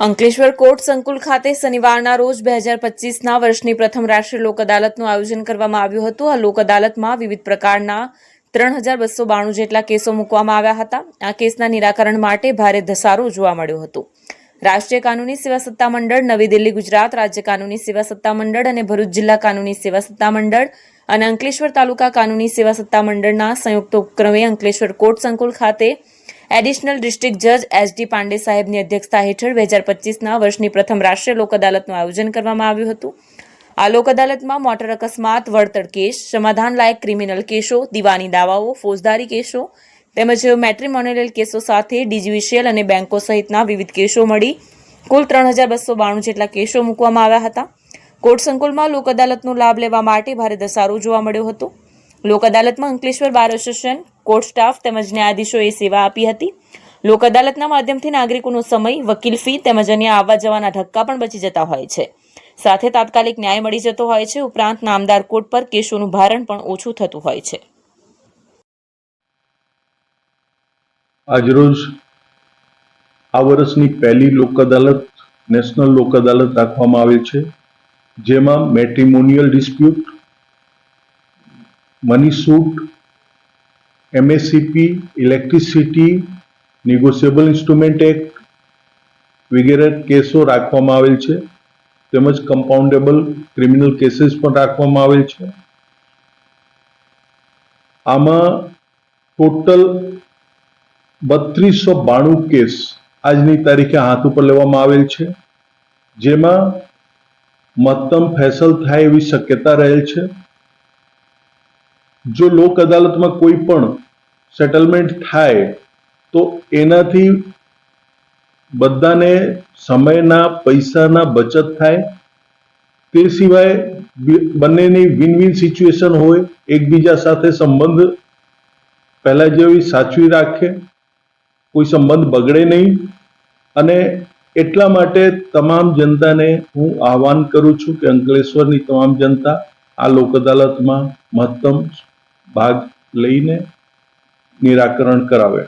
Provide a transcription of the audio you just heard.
Ankleshwar court સંકુલ ખાતે શનિવારના રોજ બે હજાર પચીસના વર્ષની પ્રથમ રાષ્ટ્રીય લોક અદાલતનું આયોજન કરવામાં આવ્યું હતું. આ લોક અદાલતમાં વિવિધ પ્રકારના ત્રણ હજાર બસો બાણું જેટલા કેસો મૂકવામાં આવ્યા હતા. આ કેસના નિરાકરણ માટે ભારે ધસારો જોવા મળ્યો હતો. રાષ્ટ્રીય કાનૂની સેવા સત્તા મંડળ નવી દિલ્હી, ગુજરાત, રાજ્ય કાનૂની સેવા સત્તા મંડળ અને ભરૂચ જિલ્લા કાનૂની સેવા સત્તા મંડળ અને અંકલેશ્વર તાલુકા કાનૂની સેવા સત્તા મંડળના સંયુક્ત ઉપક્રમે અંકલેશ્વર કોર્ટ સંકુલ ખાતે એડિશનલ ડિસ્ટ્રિક્ટ જજ એસ ડી પાંડે સાહેબની અધ્યક્ષતા હેઠળ બે હજાર પચીસના વર્ષની પ્રથમ રાષ્ટ્રીય લોક અદાલતનું આયોજન કરવામાં આવ્યું હતું. આ લોક અદાલતમાં મોટર અકસ્માત, વળતર કેસ સમાધાન લાયક ક્રિમિનલ કેસો, દીવાની દાવાઓ, ફોજદારી કેસો તેમજ મેટ્રીમોનિયલ કેસો સાથે ડીજીવીસીએલ અને બેંકો સહિતના વિવિધ કેસો મળી. કુલ ત્રણ હજાર બસો બાણું જેટલા કેસો મૂકવામાં આવ્યા હતા. કોર્ટ સંકુલમાં લોક અદાલતનો લાભ લેવા માટે ભારે ધસારો જોવા મળ્યો હતો. લોક અદાલતમાં Ankleshwar bar association, court staff તેમજ ન્યાયાધીશોએ સેવા આપી હતી. લોક અદાલતના માધ્યમથી નાગરિકોનો સમય, વકીલ ફી તેમજ અન્ય આવવા જવાના ધક્કા પણ બચી જતા હોય છે. સાથે તાત્કાલિક ન્યાય મળી જતો હોય છે. ઉપરાંત નામદાર કોર્ટ પર કેસોનું ભારણ પણ ઓછું થતું હોય છે. આજરોજ આ વર્ષની પહેલી લોક અદાલત નેશનલ લોક અદાલત રાખવામાં આવે છે, જેમાં matrimonial dispute money suit MACP electricity negotiable instrument act વગેરે કેસો રાખવામાં આવેલ છે. તેમજ કમ્પાઉન્ડેબલ ક્રિમિનલ કેસીસ પણ રાખવામાં આવેલ છે. આમાં ટોટલ બત્રીસો બાણું કેસ આજની તારીખે હાથ ઉપર લેવામાં આવેલ છે. જેમાં મહત્તમ ફેસલ થાય એવી શક્યતા રહેલ છે. જો લોક અદાલતમાં કોઈ પણ સેટલમેન્ટ થાય, તો એનાથી બધાને સમયના, પૈસાના બચત થાય. તે સિવાય બંનેની વિન વિન સિચ્યુએશન હોય, એકબીજા સાથે સંબંધ પહેલાં જેવી સાચવી રાખે, કોઈ સંબંધ બગડે નહીં. અને એટલા માટે તમામ જનતાને હું આહવાન કરું છું કે અંકલેશ્વરની તમામ જનતા આ લોક અદાલતમાં મહત્તમ ભાગ લઈને નિરાકરણ કરાવે.